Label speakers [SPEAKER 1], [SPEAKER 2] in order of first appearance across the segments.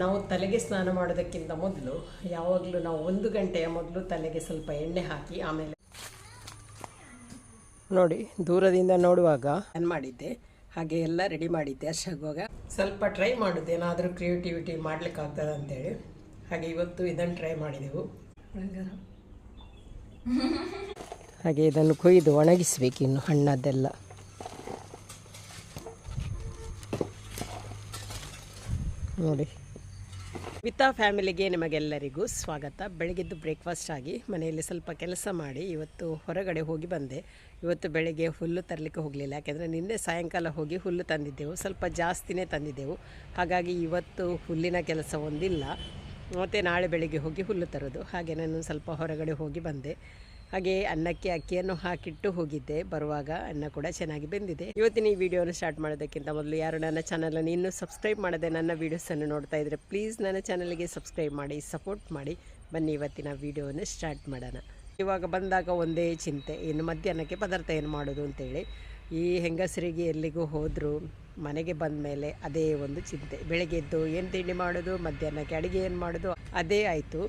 [SPEAKER 1] ನಾವು ತಲೆಗೆ ಸ್ನಾನ ಮಾಡೋದಕ್ಕಿಂತ ಮೊದಲು ಯಾವಾಗಲೂ ನಾವು ಒಂದು ಗಂಟೆಯ ಮೊದಲು ತಲೆಗೆ ಸ್ವಲ್ಪ ಎಣ್ಣೆ ಹಾಕಿ ಆಮೇಲೆ ನೋಡಿ ದೂರದಿಂದ ನೋಡುವಾಗ ನಾನು ಮಾಡಿದ್ದೆ. ಹಾಗೆ ಎಲ್ಲ ರೆಡಿ ಮಾಡಿದ್ದೆ ಅಷ್ಟಾಗುವಾಗ ಸ್ವಲ್ಪ ಟ್ರೈ ಮಾಡಿದ್ದೆ ಏನಾದರೂ ಕ್ರಿಯೇಟಿವಿಟಿ ಮಾಡ್ಲಿಕ್ಕಾಗ್ತದೆ ಅಂತೇಳಿ. ಹಾಗೆ ಇವತ್ತು ಇದನ್ನು ಟ್ರೈ ಮಾಡಿದೆವು. ಹಾಗೆ ಇದನ್ನು ಕೊಯ್ದು ಒಣಗಿಸ್ಬೇಕು ಇನ್ನು ಹಣ್ಣದ್ದೆಲ್ಲ. ನೋಡಿ. ವಿತಾ ಫ್ಯಾಮಿಲಿಗೆ ನಿಮಗೆಲ್ಲರಿಗೂ ಸ್ವಾಗತ. ಬೆಳಗ್ಗೆದ್ದು ಬ್ರೇಕ್ಫಾಸ್ಟ್ ಆಗಿ ಮನೆಯಲ್ಲಿ ಸ್ವಲ್ಪ ಕೆಲಸ ಮಾಡಿ ಇವತ್ತು ಹೊರಗಡೆ ಹೋಗಿ ಬಂದೆ. ಇವತ್ತು ಬೆಳಗ್ಗೆ ಹುಲ್ಲು ತರಲಿಕ್ಕೆ ಹೋಗಲಿಲ್ಲ, ಯಾಕೆಂದರೆ ನಿನ್ನೆ ಸಾಯಂಕಾಲ ಹೋಗಿ ಹುಲ್ಲು ತಂದಿದ್ದೆವು. ಸ್ವಲ್ಪ ಜಾಸ್ತಿನೇ ತಂದಿದ್ದೆವು. ಹಾಗಾಗಿ ಇವತ್ತು ಹುಲ್ಲಿನ ಕೆಲಸ ಒಂದಿಲ್ಲ. ಮತ್ತು ನಾಳೆ ಬೆಳಗ್ಗೆ ಹೋಗಿ ಹುಲ್ಲು ತರೋದು. ಹಾಗೆ ನಾನು ಸ್ವಲ್ಪ ಹೊರಗಡೆ ಹೋಗಿ ಬಂದೆ. ಹಾಗೆ ಅನ್ನಕ್ಕೆ ಅಕ್ಕಿಯನ್ನು ಹಾಕಿಟ್ಟು ಹೋಗಿದ್ದೆ. ಬರುವಾಗ ಅನ್ನ ಕೂಡ ಚೆನ್ನಾಗಿ ಬೆಂದಿದೆ. ಇವತ್ತಿನ ಈ ವಿಡಿಯೋನ ಸ್ಟಾರ್ಟ್ ಮಾಡೋದಕ್ಕಿಂತ ಮೊದಲು ಯಾರು ನನ್ನ ಚಾನಲನ್ನು ಇನ್ನೂ ಸಬ್ಸ್ಕ್ರೈಬ್ ಮಾಡದೆ ನನ್ನ ವೀಡಿಯೋಸನ್ನು ನೋಡ್ತಾ ಇದ್ದರೆ ಪ್ಲೀಸ್ ನನ್ನ ಚಾನಲ್ಗೆ ಸಬ್ಸ್ಕ್ರೈಬ್ ಮಾಡಿ ಸಪೋರ್ಟ್ ಮಾಡಿ. ಬನ್ನಿ ಇವತ್ತಿನ ವಿಡಿಯೋನ ಸ್ಟಾರ್ಟ್ ಮಾಡೋಣ. ಇವಾಗ ಬಂದಾಗ ಒಂದೇ ಚಿಂತೆ, ಇನ್ನು ಮಧ್ಯಾಹ್ನಕ್ಕೆ ಪದಾರ್ಥ ಏನು ಮಾಡೋದು ಅಂತೇಳಿ. ಈ ಹೆಂಗಸರಿಗೆ ಎಲ್ಲಿಗೂ ಹೋದರೂ ಮನೆಗೆ ಬಂದ ಮೇಲೆ ಅದೇ ಒಂದು ಚಿಂತೆ. ಬೆಳಗ್ಗೆ ಎದ್ದು ಏನು ತಿಂಡಿ ಮಾಡೋದು, ಮಧ್ಯಾಹ್ನಕ್ಕೆ ಅಡುಗೆ ಏನು ಮಾಡೋದು, ಅದೇ ಆಯಿತು.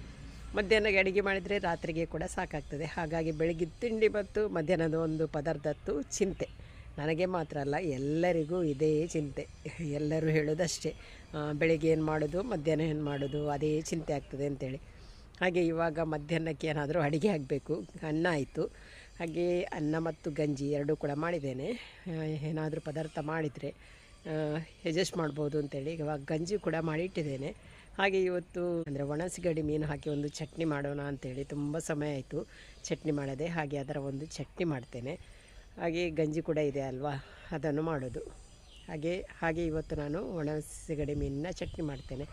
[SPEAKER 1] ಮಧ್ಯಾಹ್ನಕ್ಕೆ ಅಡುಗೆ ಮಾಡಿದರೆ ರಾತ್ರಿಗೆ ಕೂಡ ಸಾಕಾಗ್ತದೆ. ಹಾಗಾಗಿ ಬೆಳಗ್ಗೆ ತಿಂಡಿ ಮತ್ತು ಮಧ್ಯಾಹ್ನದ ಒಂದು ಪದಾರ್ಥದ್ದು ಚಿಂತೆ. ನನಗೆ ಮಾತ್ರ ಅಲ್ಲ, ಎಲ್ಲರಿಗೂ ಇದೇ ಚಿಂತೆ. ಎಲ್ಲರೂ ಹೇಳೋದಷ್ಟೇ. ಬೆಳಗ್ಗೆ ಏನು ಮಾಡೋದು, ಮಧ್ಯಾಹ್ನ ಏನು ಮಾಡೋದು, ಅದೇ ಚಿಂತೆ ಆಗ್ತದೆ ಅಂತೇಳಿ. ಹಾಗೆ ಇವಾಗ ಮಧ್ಯಾಹ್ನಕ್ಕೆ ಏನಾದರೂ ಅಡುಗೆ ಆಗಬೇಕು, ಅನ್ನ ಆಯಿತು. ಹಾಗೆ ಅನ್ನ ಮತ್ತು ಗಂಜಿ ಎರಡೂ ಕೂಡ ಮಾಡಿದ್ದೇನೆ. ಏನಾದರೂ ಪದಾರ್ಥ ಮಾಡಿದರೆ ಅಡ್ಜಸ್ಟ್ ಮಾಡ್ಬೋದು ಅಂತೇಳಿ ಇವಾಗ ಗಂಜಿ ಕೂಡ ಮಾಡಿ ಇಟ್ಟಿದ್ದೇನೆ ಹಾಗೆ ಇವತ್ತು ಅಂದರೆ ಒಣ ಸಿಗಡಿ ಮೀನು ಹಾಕಿ ಒಂದು ಚಟ್ನಿ ಮಾಡೋಣ ಅಂತೇಳಿ ತುಂಬ ಸಮಯ ಆಯಿತು ಚಟ್ನಿ ಮಾಡದೆ, ಹಾಗೆ ಅದರ ಒಂದು ಚಟ್ನಿ ಮಾಡ್ತೇನೆ. ಹಾಗೆ ಗಂಜಿ ಕೂಡ ಇದೆ ಅಲ್ವಾ, ಅದನ್ನು ಮಾಡೋದು. ಹಾಗೆ ಹಾಗೆ ಇವತ್ತು ನಾನು ಒಣ ಸಿಗಡಿ ಮೀನಿನ ಚಟ್ನಿ ಮಾಡ್ತೇನೆ.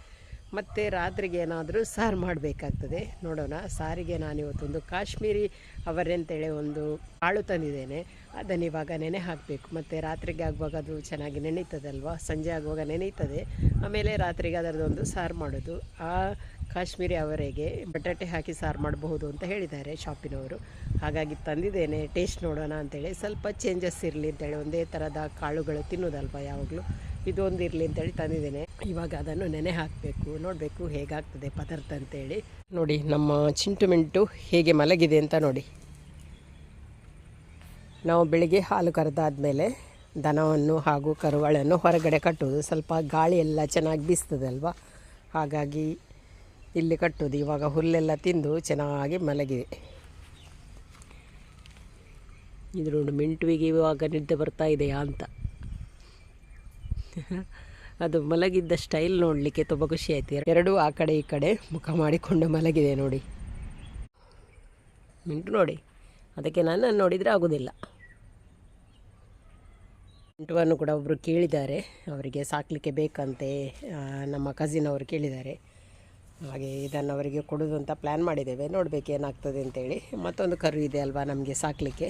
[SPEAKER 1] ಮತ್ತು ರಾತ್ರಿಗೆ ಏನಾದರೂ ಸಾರು ಮಾಡಬೇಕಾಗ್ತದೆ. ನೋಡೋಣ, ಸಾರಿಗೆ ನಾನು ಇವತ್ತೊಂದು ಕಾಶ್ಮೀರಿ ಅವರೆ ಅಂತೇಳಿ ಒಂದು ಕಾಳು ತಂದಿದ್ದೇನೆ. ಅದನ್ನು ಇವಾಗ ನೆನೆ ಹಾಕಬೇಕು. ಮತ್ತು ರಾತ್ರಿಗೆ ಆಗುವಾಗ ಅದು ಚೆನ್ನಾಗಿ ನೆನೀತದಲ್ವ? ಸಂಜೆ ಆಗುವಾಗ ನೆನೀತದೆ. ಆಮೇಲೆ ರಾತ್ರಿಗೆ ಅದರದೊಂದು ಸಾರು ಮಾಡೋದು. ಆ ಕಾಶ್ಮೀರಿ ಅವರೆಗೆ ಬಟಾಟೆ ಹಾಕಿ ಸಾರು ಮಾಡಬಹುದು ಅಂತ ಹೇಳಿದ್ದಾರೆ ಶಾಪಿನವರು. ಹಾಗಾಗಿ ತಂದಿದ್ದೇನೆ. ಟೇಸ್ಟ್ ನೋಡೋಣ ಅಂತೇಳಿ. ಸ್ವಲ್ಪ ಚೇಂಜಸ್ ಇರಲಿ ಅಂತೇಳಿ. ಒಂದೇ ಥರದ ಕಾಳುಗಳು ತಿನ್ನೋದಲ್ವ ಯಾವಾಗಲೂ? ಇದೊಂದು ಇರಲಿ ಅಂತೇಳಿ ತಂದಿದ್ದೇನೆ. ಇವಾಗ ಅದನ್ನು ನೆನೆ ಹಾಕಬೇಕು. ನೋಡಬೇಕು ಹೇಗಾಗ್ತದೆ ಪದಾರ್ಥ ಅಂತೇಳಿ. ನೋಡಿ, ನಮ್ಮ ಚಿಂಟು ಮಿಂಟು ಹೇಗೆ ಮಲಗಿದೆ ಅಂತ ನೋಡಿ. ನಾವು ಬೆಳಿಗ್ಗೆ ಹಾಲು ಕರೆದಾದ್ಮೇಲೆ ದನವನ್ನು ಹಾಗೂ ಕರುಗಳನ್ನು ಹೊರಗಡೆ ಕಟ್ಟುವುದು. ಸ್ವಲ್ಪ ಗಾಳಿ ಎಲ್ಲ ಚೆನ್ನಾಗಿ ಬೀಸ್ತದಲ್ವ ಹಾಗಾಗಿ ಇಲ್ಲಿ ಕಟ್ಟುವುದು. ಇವಾಗ ಹುಲ್ಲೆಲ್ಲ ತಿಂದು ಚೆನ್ನಾಗಿ ಮಲಗಿದೆ. ಇದು ನೋಡಿ ಮಿಂಟುವಿಗೆ ಇವಾಗ ನಿದ್ದೆ ಬರ್ತಾ ಇದೆಯಾ ಅಂತ. ಅದು ಮಲಗಿದ್ದ ಸ್ಟೈಲ್ ನೋಡಲಿಕ್ಕೆ ತುಂಬ ಖುಷಿ ಆಯ್ತು. ಎರಡೂ ಆ ಕಡೆ ಈ ಕಡೆ ಮುಖ ಮಾಡಿಕೊಂಡು ಮಲಗಿದೆ ನೋಡಿ. ಮಿಂಟು ನೋಡಿ. ಅದಕ್ಕೆ ನಾನು ನೋಡಿದರೆ ಆಗೋದಿಲ್ಲ. ಮಿಂಟುವನ್ನು ಕೂಡ ಒಬ್ಬರು ಕೇಳಿದ್ದಾರೆ. ಅವರಿಗೆ ಸಾಕಲಿಕ್ಕೆ ಬೇಕಂತೆ ನಮ್ಮ ಕಸಿನ್ ಅವರು ಕೇಳಿದ್ದಾರೆ. ಹಾಗೆ ಇದನ್ನು ಅವರಿಗೆ ಕೊಡೋದು ಅಂತ ಪ್ಲ್ಯಾನ್ ಮಾಡಿದ್ದೇವೆ. ನೋಡಬೇಕು ಏನಾಗ್ತದೆ ಅಂತೇಳಿ. ಮತ್ತೊಂದು ಕರು ಇದೆ ಅಲ್ವಾ ನಮಗೆ ಸಾಕಲಿಕ್ಕೆ.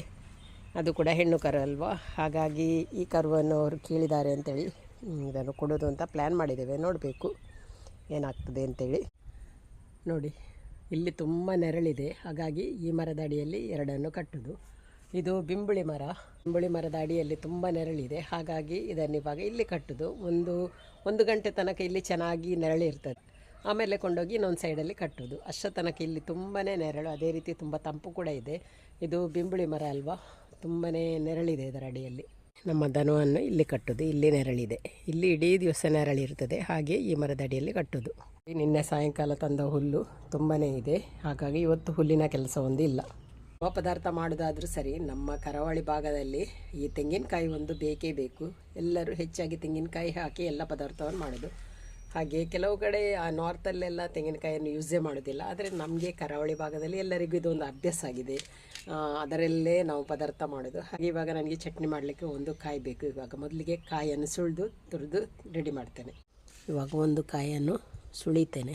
[SPEAKER 1] ಅದು ಕೂಡ ಹೆಣ್ಣು ಕರು ಅಲ್ವಾ? ಹಾಗಾಗಿ ಈ ಕರುವನ್ನು ಅವರು ಕೇಳಿದ್ದಾರೆ ಅಂತೇಳಿ ಇದನ್ನು ಕೊಡೋದು ಅಂತ ಪ್ಲ್ಯಾನ್ ಮಾಡಿದ್ದೇವೆ. ನೋಡಬೇಕು ಏನಾಗ್ತದೆ ಅಂತೇಳಿ. ನೋಡಿ, ಇಲ್ಲಿ ತುಂಬ ನೆರಳಿದೆ. ಹಾಗಾಗಿ ಈ ಮರದ ಅಡಿಯಲ್ಲಿ ಎರಡನ್ನು ಕಟ್ಟೋದು. ಇದು ಬಿಂಬುಳಿ ಮರ. ಬಿಂಬುಳಿ ಮರದ ಅಡಿಯಲ್ಲಿ ತುಂಬ ನೆರಳಿದೆ. ಹಾಗಾಗಿ ಇದನ್ನು ಇವಾಗ ಇಲ್ಲಿ ಕಟ್ಟೋದು. ಒಂದು ಒಂದು ಗಂಟೆ ತನಕ ಇಲ್ಲಿ ಚೆನ್ನಾಗಿ ನೆರಳಿರ್ತದೆ ಆಮೇಲೆ ಕೊಂಡೋಗಿ ಇನ್ನೊಂದು ಸೈಡಲ್ಲಿ ಕಟ್ಟೋದು. ಅಷ್ಟ ತನಕ ಇಲ್ಲಿ ತುಂಬಾ ನೆರಳು. ಅದೇ ರೀತಿ ತುಂಬ ತಂಪು ಕೂಡ ಇದೆ. ಇದು ಬಿಂಬುಳಿ ಮರ ಅಲ್ವಾ? ತುಂಬಾ ನೆರಳಿದೆ ಇದರ ಅಡಿಯಲ್ಲಿ. ನಮ್ಮ ದನವನ್ನು ಇಲ್ಲಿ ಕಟ್ಟೋದು, ಇಲ್ಲಿ ನೆರಳಿದೆ. ಇಲ್ಲಿ ಇಡೀ ದಿವಸ ನೆರಳಿರ್ತದೆ ಹಾಗೆ ಈ ಮರದ ಅಡಿಯಲ್ಲಿ ಕಟ್ಟುದು. ನಿನ್ನೆ ಸಾಯಂಕಾಲ ತಂದ ಹುಲ್ಲು ತುಂಬಾ ಇದೆ, ಹಾಗಾಗಿ ಇವತ್ತು ಹುಲ್ಲಿನ ಕೆಲಸ ಒಂದು ಇಲ್ಲ. ಯಾವ ಪದಾರ್ಥ ಮಾಡೋದಾದರೂ ಸರಿ, ನಮ್ಮ ಕರಾವಳಿ ಭಾಗದಲ್ಲಿ ಈ ತೆಂಗಿನಕಾಯಿ ಒಂದು ಬೇಕೇ ಬೇಕು. ಎಲ್ಲರೂ ಹೆಚ್ಚಾಗಿ ತೆಂಗಿನಕಾಯಿ ಹಾಕಿ ಎಲ್ಲ ಪದಾರ್ಥವನ್ನು ಮಾಡೋದು. ಹಾಗೆ ಕೆಲವು ಕಡೆ ಆ ನಾರ್ತಲ್ಲೆಲ್ಲ ತೆಂಗಿನಕಾಯಿಯನ್ನು ಯೂಸೇ ಮಾಡೋದಿಲ್ಲ. ಆದರೆ ನಮಗೆ ಕರಾವಳಿ ಭಾಗದಲ್ಲಿ ಎಲ್ಲರಿಗೂ ಇದೊಂದು ಅಭ್ಯಾಸ ಆಗಿದೆ. ಅದರಲ್ಲೇ ನಾವು ಪದಾರ್ಥ ಮಾಡೋದು. ಹಾಗೆ ಇವಾಗ ನನಗೆ ಚಟ್ನಿ ಮಾಡಲಿಕ್ಕೆ ಒಂದು ಕಾಯಿ ಬೇಕು. ಇವಾಗ ಮೊದಲಿಗೆ ಕಾಯಿಯನ್ನು ಸುಳಿದು, ತುರಿದು ರೆಡಿ ಮಾಡ್ತೇನೆ. ಇವಾಗ ಒಂದು ಕಾಯಿಯನ್ನು ಸುಳಿತೇನೆ.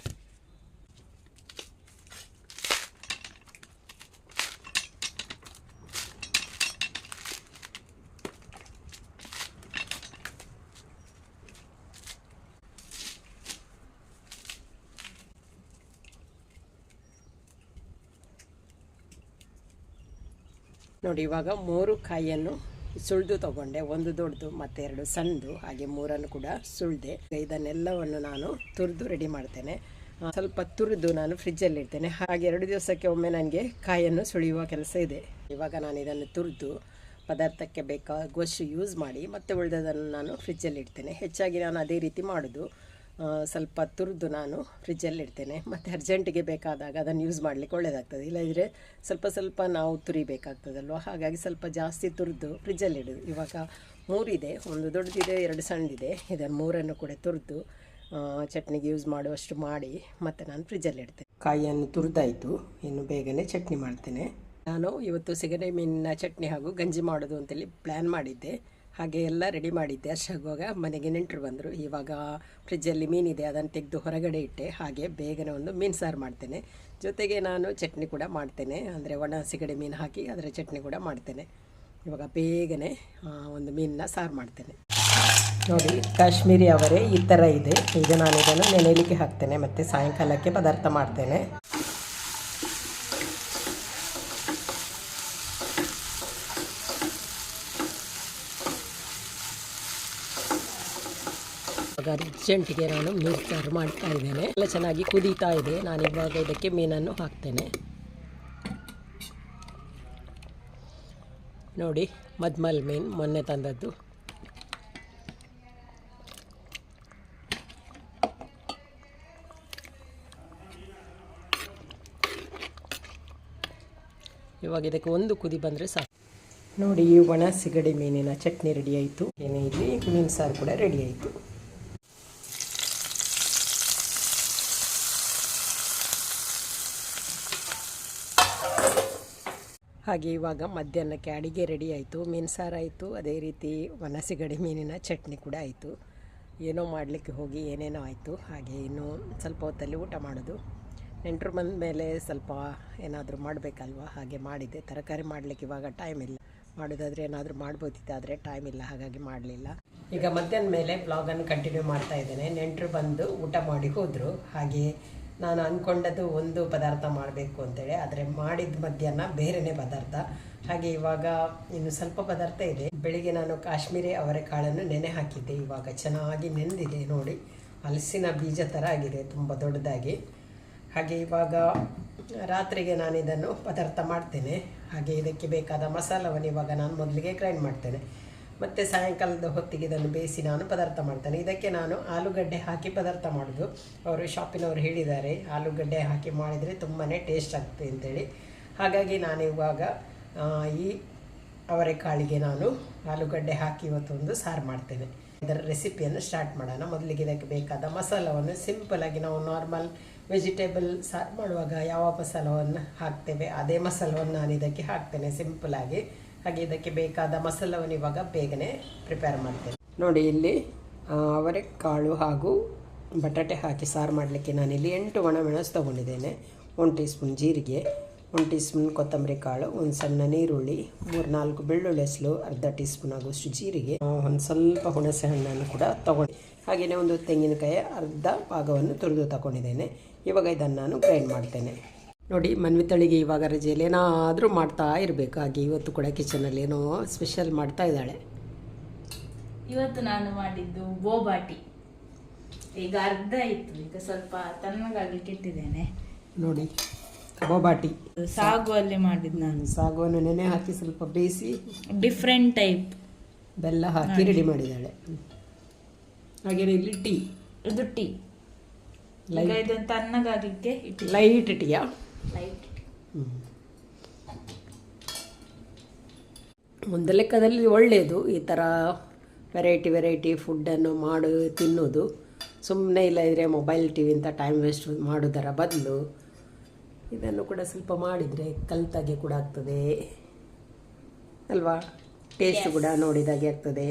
[SPEAKER 1] ನೋಡಿ, ಇವಾಗ ಮೂರು ಕಾಯಿಯನ್ನು ಸುಳಿದು ತಗೊಂಡೆ. ಒಂದು ದೊಡ್ಡದು ಮತ್ತೆ ಎರಡು ಸಣ್ಣದು ಹಾಗೆ ಮೂರನ್ನು ಕೂಡ ಸುಳಿದೆ. ಇದನ್ನೆಲ್ಲವನ್ನು ನಾನು ತುರಿದು ರೆಡಿ ಮಾಡ್ತೇನೆ. ಸ್ವಲ್ಪ ತುರಿದು ನಾನು ಫ್ರಿಜ್ಜಲ್ಲಿ ಇಡ್ತೇನೆ. ಹಾಗೆ ಎರಡು ದಿವಸಕ್ಕೆ ಒಮ್ಮೆ ನನಗೆ ಕಾಯನ್ನು ಸುಳಿಯುವ ಕೆಲಸ ಇದೆ. ಇವಾಗ ನಾನು ಇದನ್ನು ತುರಿದು ಪದಾರ್ಥಕ್ಕೆ ಬೇಕಾಗುವಷ್ಟು ಯೂಸ್ ಮಾಡಿ, ಮತ್ತೆ ಉಳಿದದನ್ನು ನಾನು ಫ್ರಿಜ್ಜಲ್ಲಿ ಇಡ್ತೇನೆ. ಹೆಚ್ಚಾಗಿ ನಾನು ಅದೇ ರೀತಿ ಮಾಡೋದು. ಸ್ವಲ್ಪ ತುರಿದು ನಾನು ಫ್ರಿಜ್ಜಲ್ಲಿ ಇಡ್ತೇನೆ. ಮತ್ತು ಅರ್ಜೆಂಟಿಗೆ ಬೇಕಾದಾಗ ಅದನ್ನು ಯೂಸ್ ಮಾಡಲಿಕ್ಕೆ ಒಳ್ಳೆಯದಾಗ್ತದೆ ಇಲ್ಲದಿದ್ದರೆ ಸ್ವಲ್ಪ ಸ್ವಲ್ಪ ನಾವು ತುರಿಬೇಕಾಗ್ತದಲ್ವ? ಹಾಗಾಗಿ ಸ್ವಲ್ಪ ಜಾಸ್ತಿ ತುರಿದು ಫ್ರಿಜ್ಜಲ್ಲಿ ಇಡೋದು ಇವಾಗ ಮೂರಿದೆ. ಒಂದು ದೊಡ್ಡದಿದೆ, ಎರಡು ಸಣ್ಣದಿದೆ. ಇದನ್ನು ಮೂರನ್ನು ಕೂಡ ತುರಿದು ಚಟ್ನಿಗೆ ಯೂಸ್ ಮಾಡುವಷ್ಟು ಮಾಡಿ ಮತ್ತು ನಾನು ಫ್ರಿಜ್ಜಲ್ಲಿ ಇಡ್ತೇನೆ. ಕಾಯಿಯನ್ನು ತುರಿದಾಯಿತು. ಇನ್ನು ಬೇಗನೆ ಚಟ್ನಿ ಮಾಡ್ತೇನೆ. ನಾನು ಇವತ್ತು ಸಿಗಡೆ ಮೀನಿನ ಚಟ್ನಿ ಹಾಗೂ ಗಂಜಿ ಮಾಡೋದು ಅಂತೇಳಿ ಪ್ಲ್ಯಾನ್ ಮಾಡಿದ್ದೆ. ಹಾಗೆ ಎಲ್ಲ ರೆಡಿ ಮಾಡಿದ್ದೆ. ಅಷ್ಟಾಗುವಾಗ ಮನೆಗೆ ನೆಂಟರು ಬಂದರು. ಇವಾಗ ಫ್ರಿಜ್ಜಲ್ಲಿ ಮೀನಿದೆ, ಅದನ್ನು ತೆಗೆದು ಹೊರಗಡೆ ಇಟ್ಟೆ. ಹಾಗೆ ಬೇಗನೆ ಒಂದು ಮೀನು ಸಾರು ಮಾಡ್ತೇನೆ. ಜೊತೆಗೆ ನಾನು ಚಟ್ನಿ ಕೂಡ ಮಾಡ್ತೇನೆ. ಅಂದರೆ ಒಣ ಸಿಗಡೆ ಮೀನು ಹಾಕಿ ಅದರ ಚಟ್ನಿ ಕೂಡ ಮಾಡ್ತೇನೆ. ಇವಾಗ ಬೇಗನೆ ಒಂದು ಮೀನನ್ನ ಸಾರು ಮಾಡ್ತೇನೆ. ನೋಡಿ, ಕಾಶ್ಮೀರಿ ಅವರೇ ಈ ಥರ ಇದೆ. ಈಗ ನಾನು ಇದನ್ನು ನೆನೆಯಲಿಕ್ಕೆ ಹಾಕ್ತೇನೆ. ಮತ್ತು ಸಾಯಂಕಾಲಕ್ಕೆ ಪದಾರ್ಥ ಮಾಡ್ತೇನೆ. ಇವಾಗ ಅರ್ಜೆಂಟಿಗೆ ನಾನು ಮೀನು ಸಾರು ಮಾಡ್ತಾ ಇದ್ದೇನೆ. ಎಲ್ಲ ಚೆನ್ನಾಗಿ ಕುದೀತಾ ಇದೆ. ನಾನು ಇವಾಗ ಇದಕ್ಕೆ ಮೀನನ್ನು ಹಾಕ್ತೇನೆ. ನೋಡಿ, ಮದ್ಮಲ್ ಮೀನು ಮೊನ್ನೆ ತಂದದ್ದು. ಇವಾಗ ಇದಕ್ಕೆ ಒಂದು ಕುದಿ ಬಂದರೆ ಸಾಕು. ನೋಡಿ ಒಣ ಸಿಗಡಿ ಮೀನಿನ ಚಟ್ನಿ ರೆಡಿ ಆಯಿತು. ಏನೇ ಇಲ್ಲಿ ಮೀನು ಸಾರು ಕೂಡ ರೆಡಿ ಆಯಿತು. ಹಾಗೆ ಇವಾಗ ಮಧ್ಯಾಹ್ನಕ್ಕೆ ಅಡಿಗೆ ರೆಡಿ ಆಯಿತು, ಮೀನು ಸಾರು ಆಯಿತು, ಅದೇ ರೀತಿ ವನಸಿಗಡಿ ಸಿಗಡಿ ಮೀನಿನ ಚಟ್ನಿ ಕೂಡ ಆಯಿತು. ಏನೋ ಮಾಡಲಿಕ್ಕೆ ಹೋಗಿ ಏನೇನೋ ಆಯಿತು, ಹಾಗೆ ಇನ್ನೂ ಸ್ವಲ್ಪ ಹೊತ್ತಲ್ಲಿ ಊಟ ಮಾಡೋದು. ನೆಂಟರು ಬಂದ ಮೇಲೆ ಸ್ವಲ್ಪ ಏನಾದರೂ ಮಾಡಬೇಕಲ್ವ, ಹಾಗೆ ಮಾಡಿದ್ದೆ. ತರಕಾರಿ ಮಾಡಲಿಕ್ಕೆ ಇವಾಗ ಟೈಮ್ ಇಲ್ಲ. ಮಾಡೋದಾದರೆ ಏನಾದರೂ ಮಾಡ್ಬೋದಿತ್ತಾದರೆ ಟೈಮ್ ಇಲ್ಲ, ಹಾಗಾಗಿ ಮಾಡಲಿಲ್ಲ. ಈಗ ಮಧ್ಯಾಹ್ನ ಮೇಲೆ ಬ್ಲಾಗನ್ನು ಕಂಟಿನ್ಯೂ ಮಾಡ್ತಾ ಇದ್ದೇನೆ. ನೆಂಟರು ಬಂದು ಊಟ ಮಾಡಿ ಹೋದರು. ಹಾಗೆ ನಾನು ಅಂದ್ಕೊಂಡದ್ದು ಒಂದು ಪದಾರ್ಥ ಮಾಡಬೇಕು ಅಂತೇಳಿ, ಆದರೆ ಮಾಡಿದ ಮಧ್ಯಾಹ್ನ ಬೇರೆನೇ ಪದಾರ್ಥ. ಹಾಗೆ ಇವಾಗ ಇನ್ನು ಸ್ವಲ್ಪ ಪದಾರ್ಥ ಇದೆ. ಬೆಳಿಗ್ಗೆ ನಾನು ಕಾಶ್ಮೀರಿ ಅವರೆಕಾಳನ್ನು ನೆನೆ ಹಾಕಿದ್ದೆ. ಇವಾಗ ಚೆನ್ನಾಗಿ ನೆಂದಿದೆ ನೋಡಿ. ಹಲಸಿನ ಬೀಜ ಥರ ಆಗಿದೆ, ತುಂಬ ದೊಡ್ಡದಾಗಿ. ಹಾಗೆ ಇವಾಗ ರಾತ್ರಿಗೆ ನಾನು ಇದನ್ನು ಪದಾರ್ಥ ಮಾಡ್ತೇನೆ. ಹಾಗೆ ಇದಕ್ಕೆ ಬೇಕಾದ ಮಸಾಲವನ್ನು ಇವಾಗ ನಾನು ಮೊದಲಿಗೆ ಗ್ರೈಂಡ್ ಮಾಡ್ತೇನೆ. ಮತ್ತು ಸಾಯಂಕಾಲದ ಹೊತ್ತಿಗೆ ಇದನ್ನು ಬೇಯಿಸಿ ನಾನು ಪದಾರ್ಥ ಮಾಡ್ತೇನೆ. ಇದಕ್ಕೆ ನಾನು ಆಲೂಗಡ್ಡೆ ಹಾಕಿ ಪದಾರ್ಥ ಮಾಡೋದು. ಅವರು ಶಾಪಿನವರು ಹೇಳಿದ್ದಾರೆ, ಆಲೂಗಡ್ಡೆ ಹಾಕಿ ಮಾಡಿದರೆ ತುಂಬಾ ಟೇಸ್ಟ್ ಆಗ್ತದೆ ಅಂತೇಳಿ. ಹಾಗಾಗಿ ನಾನು ಇವಾಗ ಈ ಅವರೆಕಾಳಿಗೆ ನಾನು ಆಲೂಗಡ್ಡೆ ಹಾಕಿ ಇವತ್ತೊಂದು ಸಾರು ಮಾಡ್ತೇನೆ. ಇದರ ರೆಸಿಪಿಯನ್ನು ಸ್ಟಾರ್ಟ್ ಮಾಡೋಣ. ಮೊದಲಿಗೆ ಇದಕ್ಕೆ ಬೇಕಾದ ಮಸಾಲವನ್ನು ಸಿಂಪಲಾಗಿ ನಾವು ನಾರ್ಮಲ್ ವೆಜಿಟೇಬಲ್ ಸಾರು ಮಾಡುವಾಗ ಯಾವ ಮಸಾಲವನ್ನು ಹಾಕ್ತೇವೆ, ಅದೇ ಮಸಾಲವನ್ನು ನಾನು ಇದಕ್ಕೆ ಹಾಕ್ತೇನೆ ಸಿಂಪಲಾಗಿ ಹಾಗೆ ಇದಕ್ಕೆ ಬೇಕಾದ ಮಸಾಲವನ್ನು ಇವಾಗ ಬೇಗನೆ ಪ್ರಿಪೇರ್ ಮಾಡ್ತೇನೆ. ನೋಡಿ ಇಲ್ಲಿ ಅವರೆಕಾಳು ಹಾಗೂ ಬಟಾಟೆ ಹಾಕಿ ಸಾರು ಮಾಡಲಿಕ್ಕೆ ನಾನಿಲ್ಲಿ ಎಂಟು ಒಣಮೆಣಸು ತೊಗೊಂಡಿದ್ದೇನೆ. ಒಂದು ಟೀ ಸ್ಪೂನ್ ಜೀರಿಗೆ, ಒಂದು ಟೀ ಸ್ಪೂನ್ ಕೊತ್ತಂಬರಿ ಕಾಳು, ಒಂದು ಸಣ್ಣ ನೀರುಳ್ಳಿ ಮೂರು ನಾಲ್ಕು ಬೆಳ್ಳುಳ್ಳಿ ಹೆಸಲು, ಅರ್ಧ ಟೀ ಸ್ಪೂನ್ ಆಗುವಷ್ಟು ಜೀರಿಗೆ ಒಂದು ಸ್ವಲ್ಪ ಹುಣಸೆ ಹಣ್ಣನ್ನು ಕೂಡ ತೊಗೊಂಡು ಹಾಗೆಯೇ ಒಂದು ತೆಂಗಿನಕಾಯಿ ಅರ್ಧ ಭಾಗವನ್ನು ತುರಿದು ತಗೊಂಡಿದ್ದೇನೆ. ಇವಾಗ ಇದನ್ನು ನಾನು ಗ್ರೈಂಡ್ ಮಾಡ್ತೇನೆ. ನೋಡಿ ಮನ್ವಿತಳಿಗೆ ಇವಾಗ ರಜೆಯಲ್ಲಿ ಏನಾದರೂ ಮಾಡ್ತಾ ಇರಬೇಕು. ಹಾಗೆ ಇವತ್ತು ಕೂಡ ಕಿಚನಲ್ಲಿ ಏನೋ ಸ್ಪೆಷಲ್ ಮಾಡ್ತಾ ಇದ್ದಾಳೆ.
[SPEAKER 2] ಇವತ್ತು ನಾನು ಮಾಡಿದ್ದು ಬೋಬಾಟಿ. ಈಗ ಅರ್ಧ ಇತ್ತು. ಈಗ ಸ್ವಲ್ಪ ತಣ್ಣಗಾಗ್ಲಿಕ್ಕೆ ಕೆಟ್ಟಿದ್ದೇನೆ
[SPEAKER 1] ನೋಡಿ ಬೋಬಾಟಿ.
[SPEAKER 2] ಸಾಗು ಅಲ್ಲಿ ಮಾಡಿದ್ದು ನಾನು.
[SPEAKER 1] ಸಾಗುವನ್ನು ನೆನೆ ಹಾಕಿ ಸ್ವಲ್ಪ ಬೇಯಿಸಿ
[SPEAKER 2] ಡಿಫ್ರೆಂಟ್ ಟೈಪ್
[SPEAKER 1] ಬೆಲ್ಲ ಹಾಕಿ ರೆಡಿ ಮಾಡಿದ್ದಾಳೆ. ಹಾಗೆಯೇ ಇಲ್ಲಿ ಟೀ.
[SPEAKER 2] ಇದು ಟೀ. ಈಗ ಇದನ್ನು ತಣ್ಣಗಾಗ್ಲಿಕ್ಕೆ ಇಟ್ಟು
[SPEAKER 1] ಲೈಟ್ ಟೀಯಾ
[SPEAKER 2] ಲೈಟ್
[SPEAKER 1] ಒಂದು ಲೆಕ್ಕದಲ್ಲಿ ಒಳ್ಳೆಯದು ಈ ಥರ ವೆರೈಟಿ ವೆರೈಟಿ ಫುಡ್ಡನ್ನು ಮಾಡು ತಿನ್ನೋದು. ಸುಮ್ಮನೆ ಇಲ್ಲ ಇದ್ರೆ ಮೊಬೈಲ್ ಟಿ ವಿ ಅಂತ ಟೈಮ್ ವೇಸ್ಟ್ ಮಾಡೋದರ ಬದಲು ಇದನ್ನು ಕೂಡ ಸ್ವಲ್ಪ ಮಾಡಿದರೆ ಕಲ್ತಾಗೆ ಕೂಡ ಆಗ್ತದೆ. ಅಲ್ವಾ? ಟೇಸ್ಟ್ ಕೂಡ ನೋಡಿದಾಗೆ ಆಗ್ತದೆ.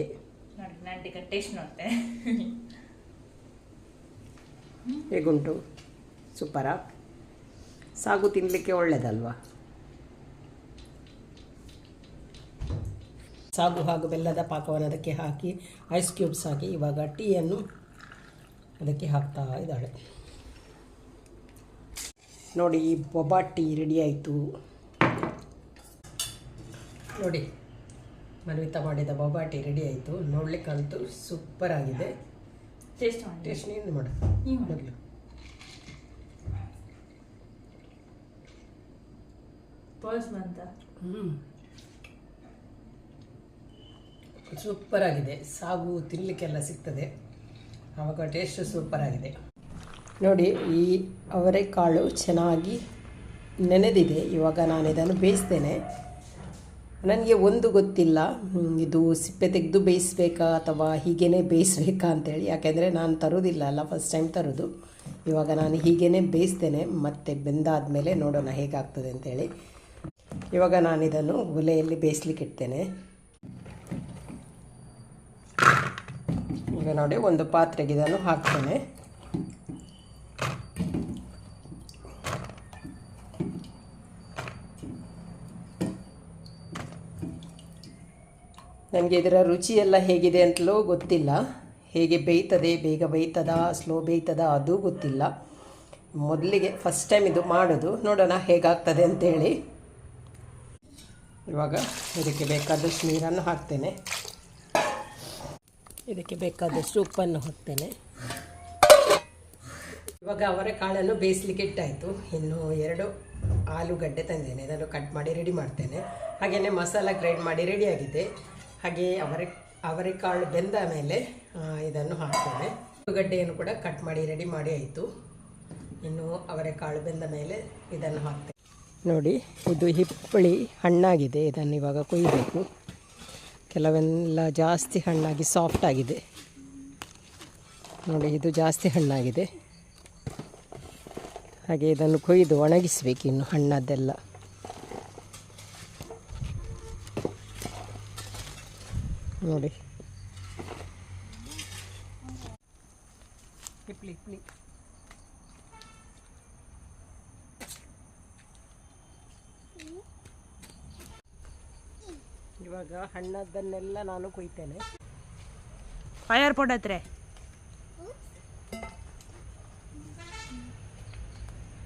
[SPEAKER 2] ಟೇಸ್ಟ್
[SPEAKER 1] ಹೇಗುಂಟು? ಸೂಪರಾ? ಸಾಗು ತಿನ್ನಲಿಕ್ಕೆ ಒಳ್ಳೆಯದಲ್ವಾ ಸಾಗು ಹಾಗೂ ಬೆಲ್ಲದ ಪಾಕವನ್ನು ಅದಕ್ಕೆ ಹಾಕಿ ಐಸ್ ಕ್ಯೂಬ್ಸ್ ಹಾಕಿ, ಇವಾಗ ಟೀಯನ್ನು ಅದಕ್ಕೆ ಹಾಕ್ತಾ ಇದ್ದಾಳೆ. ನೋಡಿ, ಈ ಬೊಬಾ ಟೀ ರೆಡಿ ಆಯಿತು. ನೋಡಿ ಮನ್ವಿತ ಮಾಡಿದ ಬೊಬಾ ಟೀ ರೆಡಿ ಆಯಿತು. ನೋಡಲಿಕ್ಕಂತೂ ಸೂಪರ್ ಆಗಿದೆ
[SPEAKER 2] ಟೇಸ್ಟ್ ಮಾಡಿ.
[SPEAKER 1] ಟೇಸ್ಟ್ ನೀನು ಮಾಡು.
[SPEAKER 2] ನೀವು ಮಾಡು.
[SPEAKER 1] ಮೊದಲು.
[SPEAKER 2] ಪರ್ಸ್ ಬಂತ?
[SPEAKER 1] ಹ್ಞೂ ಸೂಪರ್ ಆಗಿದೆ ಸಾಗು ತಿನ್ನಲಿಕ್ಕೆಲ್ಲ ಸಿಗ್ತದೆ. ಆವಾಗ ಟೇಸ್ಟ್ ಸೂಪರ್ ಆಗಿದೆ ನೋಡಿ ಈ ಅವರೆಕಾಳು ಚೆನ್ನಾಗಿ ನೆನೆದಿದೆ. ಇವಾಗ ನಾನು ಇದನ್ನು ಬೇಯಿಸ್ತೇನೆ. ನನಗೆ ಒಂದು ಗೊತ್ತಿಲ್ಲ. ಇದು ಸಿಪ್ಪೆ ತೆಗೆದು ಬೇಯಿಸ್ಬೇಕಾ ಅಥವಾ ಹೀಗೇ ಬೇಯಿಸ್ಬೇಕಾ ಅಂತೇಳಿ. ಯಾಕೆಂದರೆ ನಾನು ತರೋದಿಲ್ಲ ಅಲ್ಲ ಫಸ್ಟ್ ಟೈಮ್ ತರೋದು. ಇವಾಗ ನಾನು ಹೀಗೇ ಬೇಯಿಸ್ತೇನೆ, ಮತ್ತು ಬೆಂದಾದಮೇಲೆ ನೋಡೋಣ ಹೇಗಾಗ್ತದೆ ಅಂತೇಳಿ. ಇವಾಗ ನಾನು ಇದನ್ನು ಒಲೆಯಲ್ಲಿ ಬೇಯಿಸ್ಲಿಕ್ಕೆ ಇಡ್ತೇನೆ. ಈಗ ನೋಡಿ, ಒಂದು ಪಾತ್ರೆಗೆ ಇದನ್ನು ಹಾಕ್ತೇನೆ. ನನಗೆ ಇದರ ರುಚಿಯೆಲ್ಲ ಹೇಗಿದೆ ಅಂತಲೂ ಗೊತ್ತಿಲ್ಲ. ಹೇಗೆ ಬೇಯ್ತದೆ, ಬೇಗ ಬೇಯ್ತದ ಸ್ಲೋ ಬೇಯ್ತದ ಅದು ಗೊತ್ತಿಲ್ಲ. ಮೊದಲಿಗೆ ಫಸ್ಟ್ ಟೈಮ್ ಇದು ಮಾಡೋದು. ನೋಡೋಣ ಹೇಗಾಗ್ತದೆ ಅಂತೇಳಿ. ಇವಾಗ ಇದಕ್ಕೆ ಬೇಕಾದಷ್ಟು ನೀರನ್ನು ಹಾಕ್ತೇನೆ. ಇದಕ್ಕೆ ಬೇಕಾದಷ್ಟು ಉಪ್ಪನ್ನು ಹಾಕ್ತೇನೆ. ಇವಾಗ ಅವರೆಕಾಳನ್ನು ಬೇಯಿಸ್ಲಿಕ್ಕೆ ಇಟ್ಟಾಯಿತು. ಇನ್ನು ಎರಡು ಆಲೂಗಡ್ಡೆ ತಂದೇನೆ. ಇದನ್ನು ಕಟ್ ಮಾಡಿ ರೆಡಿ ಮಾಡ್ತೇನೆ. ಹಾಗೆಯೇ ಮಸಾಲ ಗ್ರೈಂಡ್ ಮಾಡಿ ರೆಡಿಯಾಗಿದೆ ಹಾಗೆ ಅವರೆ ಅವರೆಕಾಳು ಬೆಂದ ಮೇಲೆ ಇದನ್ನು ಹಾಕ್ತೇನೆ ಉಳ್ಳುಗಡ್ಡೆಯನ್ನು ಕೂಡ ಕಟ್ ಮಾಡಿ ರೆಡಿ ಮಾಡಿ ಆಯಿತು. ಇನ್ನು ಅವರೆಕಾಳು ಬೆಂದ ಮೇಲೆ ಇದನ್ನು ಹಾಕ್ತೇನೆ ನೋಡಿ, ಇದು ಹಿಪ್ಪಳಿ ಹಣ್ಣಾಗಿದೆ. ಇದನ್ನು ಇವಾಗ ಕೊಯ್ಯಬೇಕು ಕೆಲವೆಲ್ಲ ಜಾಸ್ತಿ ಹಣ್ಣಾಗಿ ಸಾಫ್ಟ್ ಆಗಿದೆ. ನೋಡಿ, ಇದು ಜಾಸ್ತಿ ಹಣ್ಣಾಗಿದೆ. ಹಾಗೆ ಇದನ್ನು ಕೊಯ್ದು ಒಣಗಿಸಬೇಕು ಇನ್ನು ಹಣ್ಣದ್ದೆಲ್ಲ. ನೋಡಿ. ಇವಾಗ ಹಣ್ಣದನ್ನೆಲ್ಲ ನಾನು ಕೊಯ್ತೇನೆ.
[SPEAKER 2] ಫೈರ್ ಪೊಡ್ ಹತ್ರ.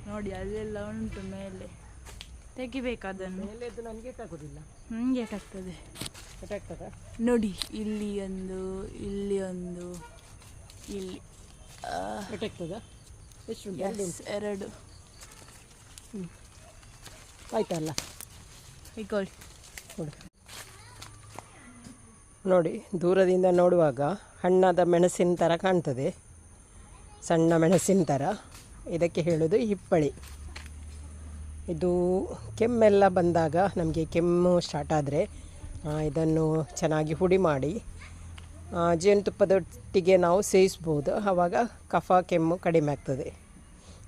[SPEAKER 2] ನೋಡಿ ಅಲ್ಲೆಲ್ಲ ಉಂಟು ಮೇಲೆ. ತೆಗಿಬೇಕು ಅದನ್ನು?
[SPEAKER 1] ಮೇಲೆದ್ದು ನನಗೆ ಆಗೋದಿಲ್ಲ
[SPEAKER 2] ಆಗ್ತದೆ
[SPEAKER 1] ಗೊತ್ತಾಗ್ತದ
[SPEAKER 2] ನೋಡಿ ಇಲ್ಲಿ ಒಂದು ಇಲ್ಲಿ ಒಂದು ಇಲ್ಲಿ. ಎರಡು.
[SPEAKER 1] ಆಯ್ತಲ್ಲ ನೋಡಿ ದೂರದಿಂದ ನೋಡುವಾಗ ಹಣ್ಣಾದ ಮೆಣಸಿನ ಥರ ಕಾಣ್ತದೆ. ಸಣ್ಣ ಮೆಣಸಿನ ಥರ ಇದಕ್ಕೆ ಹೇಳೋದು ಹಿಪ್ಪಳಿ. ಇದು ಕೆಮ್ಮೆಲ್ಲ ಬಂದಾಗ ನಮಗೆ ಕೆಮ್ಮು ಸ್ಟಾರ್ಟ್ ಆದರೆ ಇದನ್ನು ಚೆನ್ನಾಗಿ ಹುಡಿ ಮಾಡಿ ಜೇನುತುಪ್ಪದೊಟ್ಟಿಗೆ ನಾವು ಸೇವಿಸ್ಬೋದು ಆವಾಗ ಕಫ, ಕೆಮ್ಮು ಕಡಿಮೆ ಆಗ್ತದೆ.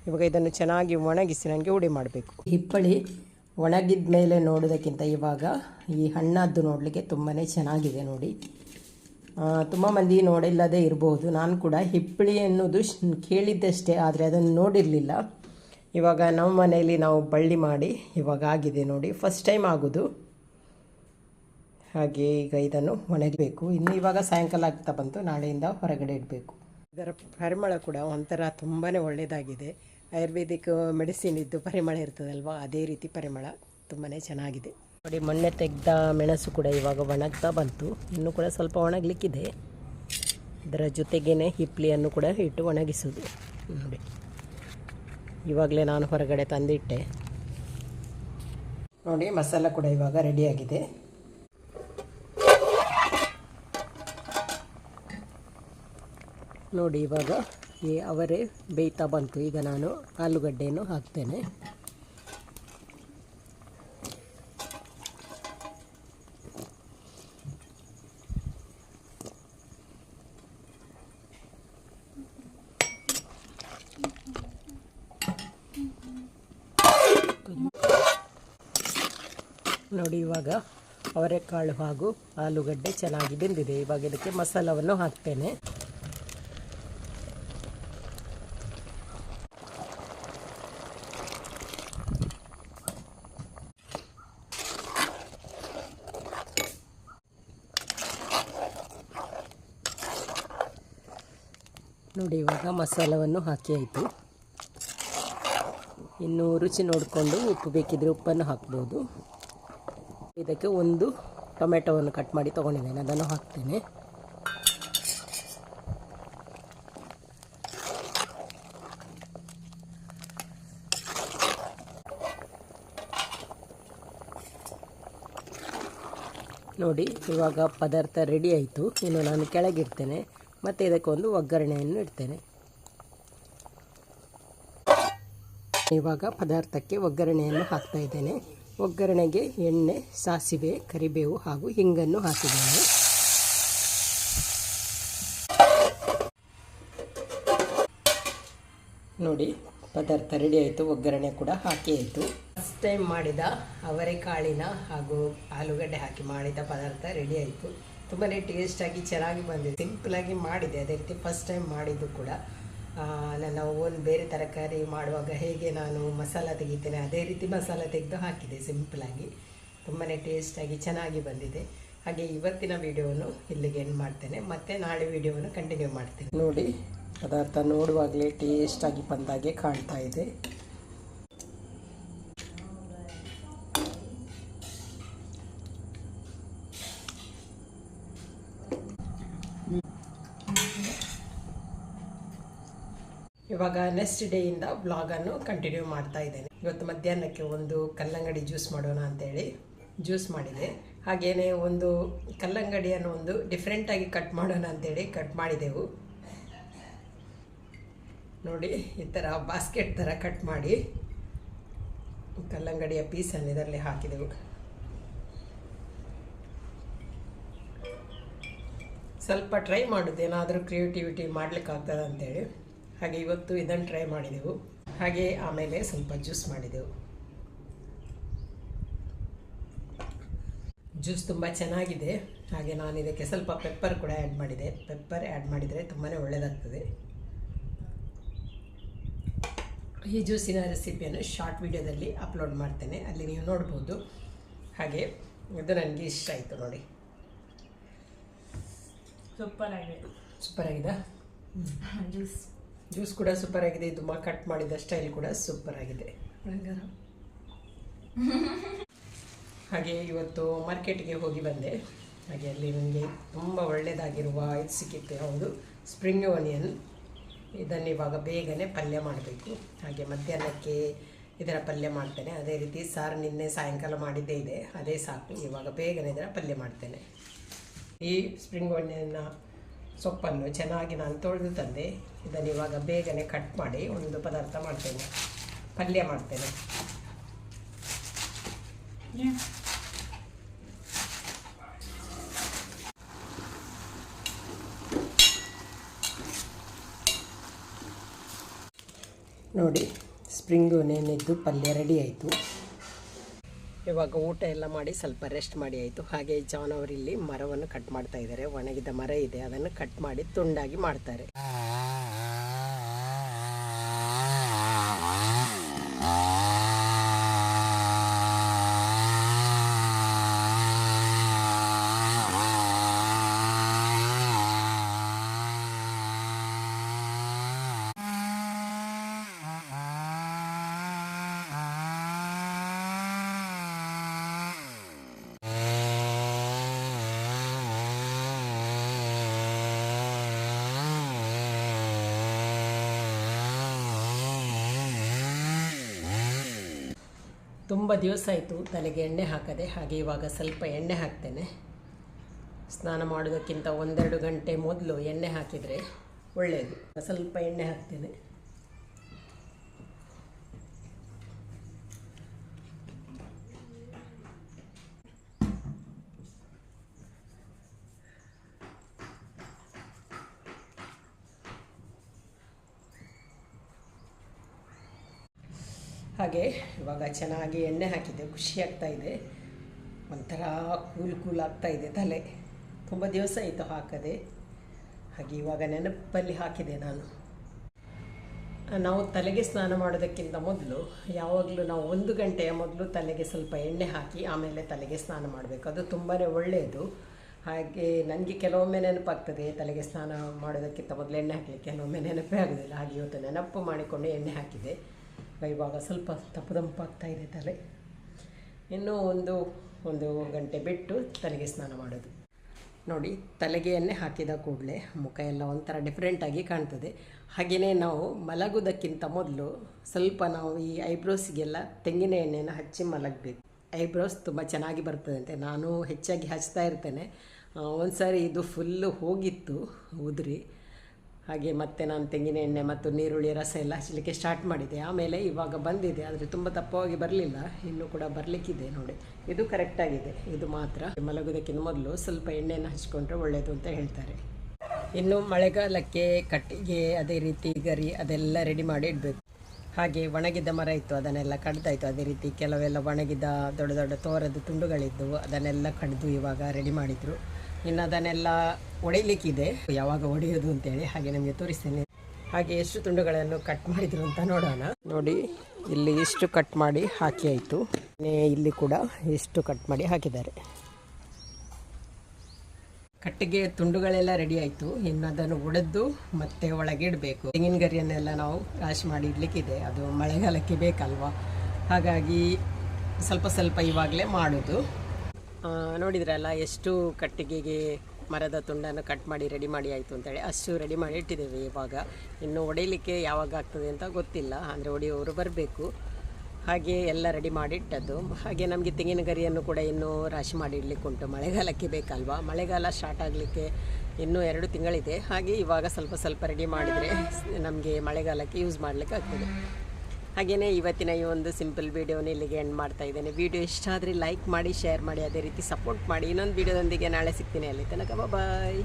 [SPEAKER 1] ಇವಾಗ ಇದನ್ನು ಚೆನ್ನಾಗಿ ಒಣಗಿಸಿ ನನಗೆ ಹುಡಿ ಮಾಡಬೇಕು. ಹಿಪ್ಪಳಿ ಒಣಗಿದ ಮೇಲೆ ನೋಡೋದಕ್ಕಿಂತ ಇವಾಗ ಈ ಹಣ್ಣದ್ದು ನೋಡಲಿಕ್ಕೆ ತುಂಬಾ ಚೆನ್ನಾಗಿದೆ ನೋಡಿ. ತುಂಬ ಮಂದಿ ನೋಡಿಲ್ಲದೆ ಇರ್ಬೋದು. ನಾನು ಕೂಡ ಹಿಪ್ಪಳಿ ಅನ್ನೋದು ಕೇಳಿದ್ದಷ್ಟೇ, ಆದರೆ ಅದನ್ನು ನೋಡಿರಲಿಲ್ಲ. ಇವಾಗ ನಮ್ಮ ಮನೆಯಲ್ಲಿ ನಾವು ಬಳ್ಳಿ ಮಾಡಿ, ಇವಾಗ ಆಗಿದೆ ನೋಡಿ. ಫಸ್ಟ್ ಟೈಮ್ ಆಗೋದು. ಹಾಗೆ ಈಗ ಇದನ್ನು ಒಣಗಬೇಕು. ಇನ್ನು ಇವಾಗ ಸಾಯಂಕಾಲ ಆಗ್ತಾ ಬಂತು. ನಾಳೆಯಿಂದ ಹೊರಗಡೆ ಇಡಬೇಕು. ಇದರ ಪರಿಮಳ ಕೂಡ ಒಂಥರ ತುಂಬಾ ಒಳ್ಳೆಯದಾಗಿದೆ ಆಯುರ್ವೇದಿಕ್ ಮೆಡಿಸಿನ್ ಇದ್ದು ಪರಿಮಳ ಇರ್ತದಲ್ವ? ಅದೇ ರೀತಿ ಪರಿಮಳ ತುಂಬಾ ಚೆನ್ನಾಗಿದೆ. ನೋಡಿ, ಮೊನ್ನೆ ತೆಗೆದ ಮೆಣಸು ಕೂಡ ಇವಾಗ ಒಣಗ್ತಾ ಬಂತು. ಇನ್ನು ಕೂಡ ಸ್ವಲ್ಪ ಒಣಗಲಿಕ್ಕಿದೆ. ಇದರ ಜೊತೆಗೇ ಹಿಪ್ಲಿಯನ್ನು ಕೂಡ ಇಟ್ಟು ಒಣಗಿಸೋದು. ನೋಡಿ, ಇವಾಗಲೇ ನಾನು ಹೊರಗಡೆ ತಂದಿಟ್ಟೆ. ನೋಡಿ, ಮಸಾಲ ಕೂಡ ಇವಾಗ ರೆಡಿಯಾಗಿದೆ ನೋಡಿ, ಇವಾಗ ಈ ಅವರೇ ಬೇಯ್ತಾ ಬಂತು. ಈಗ ನಾನು ಆಲೂಗಡ್ಡೆಯನ್ನು ಹಾಕ್ತೇನೆ. ನೋಡಿ, ಇವಾಗ ಅವರೆಕಾಳು ಹಾಗೂ ಆಲೂಗಡ್ಡೆ ಚೆನ್ನಾಗಿ ಬೆಂದಿದೆ. ಇವಾಗ ಇದಕ್ಕೆ ಮಸಾಲವನ್ನು ಹಾಕ್ತೇನೆ ನೋಡಿ ಇವಾಗ ಮಸಾಲವನ್ನು ಹಾಕಿ ಆಯಿತು. ಇನ್ನು ರುಚಿ ನೋಡಿಕೊಂಡು ಉಪ್ಪು ಬೇಕಿದ್ರೆ ಉಪ್ಪನ್ನು ಹಾಕ್ಬೋದು. ಇದಕ್ಕೆ ಒಂದು ಟೊಮೆಟೊವನ್ನು ಕಟ್ ಮಾಡಿ ತೊಗೊಂಡಿದ್ದೇನೆ, ಅದನ್ನು ಹಾಕ್ತೇನೆ. ನೋಡಿ, ಇವಾಗ ಪದಾರ್ಥ ರೆಡಿ ಆಯಿತು. ಇನ್ನು ನಾನು ಕೆಳಗಿಡ್ತೇನೆ, ಮತ್ತು ಇದಕ್ಕೊಂದು ಒಗ್ಗರಣೆಯನ್ನು ಇಡ್ತೇನೆ. ಇವಾಗ ಪದಾರ್ಥಕ್ಕೆ ಒಗ್ಗರಣೆಯನ್ನು ಹಾಕ್ತಾ ಇದ್ದೇನೆ. ಒಗ್ಗರಣೆಗೆ ಎಣ್ಣೆ, ಸಾಸಿವೆ, ಕರಿಬೇವು ಹಾಗೂ ಹಿಂಗನ್ನು ಹಾಕಿದ್ದೇನೆ. ನೋಡಿ, ಪದಾರ್ಥ ರೆಡಿ ಆಯಿತು. ಒಗ್ಗರಣೆ ಕೂಡ ಹಾಕಿ ಆಯಿತು. ಫಸ್ಟ್ ಟೈಮ್ ಮಾಡಿದ ಅವರೆಕಾಳಿನ ಹಾಗೂ ಆಲೂಗಡ್ಡೆ ಹಾಕಿ ಮಾಡಿದ ಪದಾರ್ಥ ರೆಡಿ ಆಯಿತು. ತುಂಬಾ ಟೇಸ್ಟಾಗಿ ಚೆನ್ನಾಗಿ ಬಂದಿದೆ. ಸಿಂಪಲಾಗಿ ಮಾಡಿದೆ. ಅದೇ ರೀತಿ ಫಸ್ಟ್ ಟೈಮ್ ಮಾಡಿದ್ದು ಕೂಡ. ನನ್ನ ಓನ್ ಬೇರೆ ತರಕಾರಿ ಮಾಡುವಾಗ ಹೇಗೆ ನಾನು ಮಸಾಲ ತೆಗಿತೇನೆ, ಅದೇ ರೀತಿ ಮಸಾಲ ತೆಗೆದು ಹಾಕಿದೆ ಸಿಂಪಲಾಗಿ ತುಂಬಾ ಟೇಸ್ಟಾಗಿ ಚೆನ್ನಾಗಿ ಬಂದಿದೆ. ಹಾಗೆ ಇವತ್ತಿನ ವಿಡಿಯೋವನ್ನು ಇಲ್ಲಿಗೆ ಎಂಡ್ ಮಾಡ್ತೇನೆ. ಮತ್ತೆ ನಾಳೆ ವಿಡಿಯೋವನ್ನು ಕಂಟಿನ್ಯೂ ಮಾಡ್ತೇನೆ. ನೋಡಿ, ಪದಾರ್ಥ ನೋಡುವಾಗಲೇ ಟೇಸ್ಟಾಗಿ ಬಂದಾಗೆ ಕಾಣ್ತಾ ಇದೆ. ಇವಾಗ ನೆಕ್ಸ್ಟ್ ಡೇಯಿಂದ ಬ್ಲಾಗನ್ನು ಕಂಟಿನ್ಯೂ ಮಾಡ್ತಾ ಇದ್ದೇನೆ. ಇವತ್ತು ಮಧ್ಯಾಹ್ನಕ್ಕೆ ಒಂದು ಕಲ್ಲಂಗಡಿ ಜ್ಯೂಸ್ ಮಾಡೋಣ ಅಂತೇಳಿ ಜ್ಯೂಸ್ ಮಾಡಿದೆ. ಹಾಗೆಯೇ ಒಂದು ಕಲ್ಲಂಗಡಿಯನ್ನು ಒಂದು ಡಿಫ್ರೆಂಟಾಗಿ ಕಟ್ ಮಾಡೋಣ ಅಂತೇಳಿ ಕಟ್ ಮಾಡಿದೆವು. ನೋಡಿ, ಈ ಥರ ಬಾಸ್ಕೆಟ್ ಥರ ಕಟ್ ಮಾಡಿ ಕಲ್ಲಂಗಡಿಯ ಪೀಸನ್ನು ಇದರಲ್ಲಿ ಹಾಕಿದೆವು. ಸ್ವಲ್ಪ ಟ್ರೈ ಮಾಡೋದು, ಏನಾದರೂ ಕ್ರಿಯೇಟಿವಿಟಿ ಮಾಡಲಿಕ್ಕಾಗ್ತದೆ ಅಂತೇಳಿ. ಹಾಗೆ ಇವತ್ತು ಇದನ್ನು ಟ್ರೈ ಮಾಡಿದೆವು. ಹಾಗೆ ಆಮೇಲೆ ಸ್ವಲ್ಪ ಜ್ಯೂಸ್ ಮಾಡಿದೆವು. ಜ್ಯೂಸ್ ತುಂಬ ಚೆನ್ನಾಗಿದೆ. ಹಾಗೆ ನಾನು ಇದಕ್ಕೆ ಸ್ವಲ್ಪ ಪೆಪ್ಪರ್ ಕೂಡ ಆ್ಯಡ್ ಮಾಡಿದೆ. ಪೆಪ್ಪರ್ ಆ್ಯಡ್ ಮಾಡಿದರೆ ತುಂಬಾ ಒಳ್ಳೆಯದಾಗ್ತದೆ ಈ ಜ್ಯೂಸಿನ ರೆಸಿಪಿಯನ್ನು ಶಾರ್ಟ್ ವಿಡಿಯೋದಲ್ಲಿ ಅಪ್ಲೋಡ್ ಮಾಡ್ತೇನೆ. ಅಲ್ಲಿ ನೀವು ನೋಡ್ಬೋದು. ಹಾಗೆ ಇದು ನನಗೆ ಇಷ್ಟ ಆಯಿತು ನೋಡಿ.
[SPEAKER 2] ಸೂಪರ್ ಆಗಿದೆ.
[SPEAKER 1] ಸೂಪರ್ ಆಗಿದೆ?
[SPEAKER 2] ಜ್ಯೂಸ್
[SPEAKER 1] ಜ್ಯೂಸ್ ಕೂಡ ಸೂಪರ್ ಆಗಿದೆ ಇದು ಕಟ್ ಮಾಡಿದ ಸ್ಟೈಲ್ ಕೂಡ ಸೂಪರ್ ಆಗಿದೆ. ಹಾಗೆ ಇವತ್ತು ಮಾರ್ಕೆಟ್ಗೆ ಹೋಗಿ ಬಂದೆ. ಹಾಗೆ ಅಲ್ಲಿ ನನಗೆ ತುಂಬ ಒಳ್ಳೆಯದಾಗಿರುವ ಇದು ಸಿಕ್ಕಿತ್ತು ಯಾವುದು ಸ್ಪ್ರಿಂಗ್ ಆನಿಯನ್ ಇದನ್ನು ಇವಾಗ ಬೇಗನೆ ಪಲ್ಯ ಮಾಡಬೇಕು. ಹಾಗೆ ಮಧ್ಯಾಹ್ನಕ್ಕೆ ಇದರ ಪಲ್ಯ ಮಾಡ್ತೇನೆ. ಅದೇ ರೀತಿ ಸಾರು ನಿನ್ನೆ ಸಾಯಂಕಾಲ ಮಾಡಿದ್ದೇ ಇದೆ. ಅದೇ ಸಾಕು. ಇವಾಗ ಬೇಗನೆ ಇದರ ಪಲ್ಯ ಮಾಡ್ತೇನೆ. ಈ ಸ್ಪ್ರಿಂಗ್ ಆನಿಯನ್ನ ಸೊಪ್ಪನ್ನು ಚೆನ್ನಾಗಿ ನಾನು ತೊಳೆದು ತಂದೆ. ಇದನ್ನು ಇವಾಗ ಬೇಗನೆ ಕಟ್ ಮಾಡಿ ಒಂದು ಪದಾರ್ಥ ಮಾಡ್ತೇನೆ. ಪಲ್ಯ ಮಾಡ್ತೇನೆ. ನೋಡಿ ಸ್ಪ್ರಿಂಗ್ ನೆನೆದ್ದು ಪಲ್ಯ ರೆಡಿ ಆಯಿತು. ಇವಾಗ ಊಟ ಎಲ್ಲ ಮಾಡಿ ಸ್ವಲ್ಪ ರೆಸ್ಟ್ ಮಾಡಿ ಆಯಿತು. ಹಾಗೆ ಜಾನ್ ಅವರಿಲ್ಲಿ ಮರವನ್ನು ಕಟ್ ಮಾಡ್ತಾ ಇದ್ದಾರೆ ಒಣಗಿದ ಮರ ಇದೆ. ಅದನ್ನು ಕಟ್ ಮಾಡಿ ತುಂಡಾಗಿ ಮಾಡ್ತಾರೆ. ತುಂಬ ದಿವಸ ಆಯಿತು ತಲೆಗೆ ಎಣ್ಣೆ ಹಾಕದೆ, ಹಾಗೆ ಇವಾಗ ಸ್ವಲ್ಪ ಎಣ್ಣೆ ಹಾಕ್ತೇನೆ. ಸ್ನಾನ ಮಾಡೋದಕ್ಕಿಂತ ಒಂದೆರಡು ಗಂಟೆ ಮೊದಲು ಎಣ್ಣೆ ಹಾಕಿದರೆ ಒಳ್ಳೆಯದು ಸ್ವಲ್ಪ ಎಣ್ಣೆ ಹಾಕ್ತೇನೆ. ಹಾಗೆ ಇವಾಗ ಚೆನ್ನಾಗಿ ಎಣ್ಣೆ ಹಾಕಿದೆ ಖುಷಿ ಆಗ್ತಾ ಇದೆ. ಒಂಥರ ಕೂಲ್ ಕೂಲ್ ಆಗ್ತಾ ಇದೆ ತಲೆ. ತುಂಬ ದಿವಸ ಆಯಿತು ಹಾಕದೆ. ಹಾಗೆ ಇವಾಗ ನೆನಪಲ್ಲಿ ಹಾಕಿದೆ ನಾನು. ನಾವು ತಲೆಗೆ ಸ್ನಾನ ಮಾಡೋದಕ್ಕಿಂತ ಮೊದಲು ಯಾವಾಗಲೂ ನಾವು ಒಂದು ಗಂಟೆಯ ಮೊದಲು ತಲೆಗೆ ಸ್ವಲ್ಪ ಎಣ್ಣೆ ಹಾಕಿ ಆಮೇಲೆ ತಲೆಗೆ ಸ್ನಾನ ಮಾಡಬೇಕು. ಅದು ತುಂಬಾ ಒಳ್ಳೆಯದು. ಹಾಗೆ ನನಗೆ ಕೆಲವೊಮ್ಮೆ ನೆನಪಾಗ್ತದೆ ತಲೆಗೆ ಸ್ನಾನ ಮಾಡೋದಕ್ಕಿಂತ ಮೊದಲು ಎಣ್ಣೆ ಹಾಕಲಿಕ್ಕೆ. ಕೆಲವೊಮ್ಮೆ ನೆನಪೇ ಆಗೋದಿಲ್ಲ. ಹಾಗೆ ಇವತ್ತು ನೆನಪು ಮಾಡಿಕೊಂಡು ಎಣ್ಣೆ ಹಾಕಿದೆ. ಇವಾಗ ಸ್ವಲ್ಪ ತಪ್ಪದಂಪಾಗ್ತಾ ಇದೆ ತಲೆ. ಇನ್ನೂ ಒಂದು ಒಂದು ಗಂಟೆ ಬಿಟ್ಟು ತಲೆಗೆ ಸ್ನಾನ ಮಾಡೋದು. ನೋಡಿ ತಲೆಗೆ ಹಾಕಿದ ಕೂಡಲೇ ಮುಖ ಎಲ್ಲ ಒಂಥರ ಡಿಫ್ರೆಂಟಾಗಿ ಕಾಣ್ತದೆ. ಹಾಗೆಯೇ ನಾವು ಮಲಗೋದಕ್ಕಿಂತ ಮೊದಲು ಸ್ವಲ್ಪ ನಾವು ಈ ಐಬ್ರೋಸ್ಗೆಲ್ಲ ತೆಂಗಿನ ಎಣ್ಣೆನ ಹಚ್ಚಿ ಮಲಗಬೇಕು. ಐಬ್ರೋಸ್ ತುಂಬ ಚೆನ್ನಾಗಿ ಬರ್ತದಂತೆ ನಾನು ಹೆಚ್ಚಾಗಿ ಹಚ್ತಾ ಇರ್ತೇನೆ. ಒಂದು ಸಾರಿ ಇದು ಫುಲ್ಲು ಹೋಗಿತ್ತು, ಉದುರಿ. ಹಾಗೆ ಮತ್ತೆ ನಾನು ತೆಂಗಿನ ಎಣ್ಣೆ ಮತ್ತು ನೀರುಳ್ಳಿ ರಸ ಎಲ್ಲ ಹಚ್ಚಲಿಕ್ಕೆ ಸ್ಟಾರ್ಟ್ ಮಾಡಿದೆ. ಆಮೇಲೆ ಇವಾಗ ಬಂದಿದೆ, ಆದರೆ ತುಂಬ ದಪ್ಪವಾಗಿ ಬರಲಿಲ್ಲ. ಇನ್ನೂ ಕೂಡ ಬರಲಿಕ್ಕಿದೆ ನೋಡಿ. ಇದು ಕರೆಕ್ಟಾಗಿದೆ ಇದು ಮಾತ್ರ. ಮಲಗೋದಕ್ಕಿಂತ ಮೊದಲು ಸ್ವಲ್ಪ ಎಣ್ಣೆಯನ್ನು ಹಚ್ಕೊಂಡ್ರೆ ಒಳ್ಳೆಯದು ಅಂತ ಹೇಳ್ತಾರೆ. ಇನ್ನು ಮಳೆಗಾಲಕ್ಕೆ ಕಟ್ಟಿಗೆ, ಅದೇ ರೀತಿ ಗರಿ ಅದೆಲ್ಲ ರೆಡಿ ಮಾಡಿ ಇಡಬೇಕು. ಹಾಗೆ ಒಣಗಿದ ಮರ ಇತ್ತು, ಅದನ್ನೆಲ್ಲ ಕಡ್ದಾಯಿತು. ಅದೇ ರೀತಿ ಕೆಲವೆಲ್ಲ ಒಣಗಿದ ದೊಡ್ಡ ದೊಡ್ಡ ತೋರದ ತುಂಡುಗಳಿದ್ದವು, ಅದನ್ನೆಲ್ಲ ಕಡಿದು ಇವಾಗ ರೆಡಿ ಮಾಡಿದರು. ಇನ್ನು ಅದನ್ನೆಲ್ಲ ಒಡೆಯಲಿಕ್ಕಿದೆ. ಯಾವಾಗ ಒಡೆಯೋದು ಅಂತೇಳಿ ಹಾಗೆ ನಿಮಗೆ ತೋರಿಸ್ತೇನೆ. ಹಾಗೆ ಎಷ್ಟು ತುಂಡುಗಳನ್ನು ಕಟ್ ಮಾಡಿದ್ರು ಅಂತ ನೋಡೋಣ. ನೋಡಿ, ಇಲ್ಲಿ ಇಷ್ಟು ಕಟ್ ಮಾಡಿ ಹಾಕಿ ಆಯಿತು. ಇಲ್ಲಿ ಕೂಡ ಇಷ್ಟು ಕಟ್ ಮಾಡಿ ಹಾಕಿದ್ದಾರೆ. ಕಟ್ಟಿಗೆ ತುಂಡುಗಳೆಲ್ಲ ರೆಡಿ ಆಯಿತು. ಇನ್ನು ಅದನ್ನು ಒಡೆದು ಮತ್ತೆ ಒಳಗೆ ಇಡಬೇಕು. ತೆಂಗಿನ ಗರಿಯನ್ನೆಲ್ಲ ನಾವು ರಾಶಿ ಮಾಡಿ ಇಡಲಿಕ್ಕಿದೆ. ಅದು ಮಳೆಗಾಲಕ್ಕೆ ಬೇಕಲ್ವಾ? ಹಾಗಾಗಿ ಸ್ವಲ್ಪ ಸ್ವಲ್ಪ ಇವಾಗಲೇ ಮಾಡೋದು. ನೋಡಿದ್ರಲ್ಲ, ಎಷ್ಟು ಕಟ್ಟಿಗೆಗೆ ಮರದ ತುಂಡನ್ನು ಕಟ್ ಮಾಡಿ ರೆಡಿ ಮಾಡಿ ಆಯಿತು ಅಂತೇಳಿ ಅಷ್ಟು ರೆಡಿ ಮಾಡಿ ಇಟ್ಟಿದ್ದೇವೆ ಇವಾಗ. ಇನ್ನು ಹೊಡೆಯಲಿಕ್ಕೆ ಯಾವಾಗ ಆಗ್ತದೆ ಅಂತ ಗೊತ್ತಿಲ್ಲ, ಅಂದರೆ ಒಡೆಯುವವರು ಬರಬೇಕು. ಹಾಗೆ ಎಲ್ಲ ರೆಡಿ ಮಾಡಿ ಇಟ್ಟದ್ದು. ಹಾಗೆ ನಮಗೆ ತೆಂಗಿನ ಗರಿಯನ್ನು ಕೂಡ ಇನ್ನೂ ರಾಶಿ ಮಾಡಿ ಇಡ್ಲಿಕ್ಕೆ ಉಂಟು. ಮಳೆಗಾಲಕ್ಕೆ ಬೇಕಲ್ವಾ? ಮಳೆಗಾಲ ಸ್ಟಾರ್ಟ್ ಆಗಲಿಕ್ಕೆ ಇನ್ನೂ ಎರಡು ತಿಂಗಳಿದೆ. ಹಾಗೆ ಇವಾಗ ಸ್ವಲ್ಪ ಸ್ವಲ್ಪ ರೆಡಿ ಮಾಡಿದರೆ ನಮಗೆ ಮಳೆಗಾಲಕ್ಕೆ ಯೂಸ್ ಮಾಡಲಿಕ್ಕೆ ಆಗ್ತದೆ. ಹಾಗೆಯೇ ಇವತ್ತಿನ ಈ ಒಂದು ಸಿಂಪಲ್ ವೀಡಿಯೋನ ಇಲ್ಲಿಗೆ ಎಂಡ್ ಮಾಡ್ತಾ ಇದ್ದೇನೆ. ವಿಡಿಯೋ ಇಷ್ಟ ಆದರೆ ಲೈಕ್ ಮಾಡಿ ಶೇರ್ ಮಾಡಿ, ಅದೇ ರೀತಿ ಸಪೋರ್ಟ್ ಮಾಡಿ. ಇನ್ನೊಂದು ವೀಡಿಯೋದೊಂದಿಗೆ ನಾಳೆ ಸಿಗ್ತೀನಿ. ಅಲ್ಲಿ ತನಕ ಬಾಯ್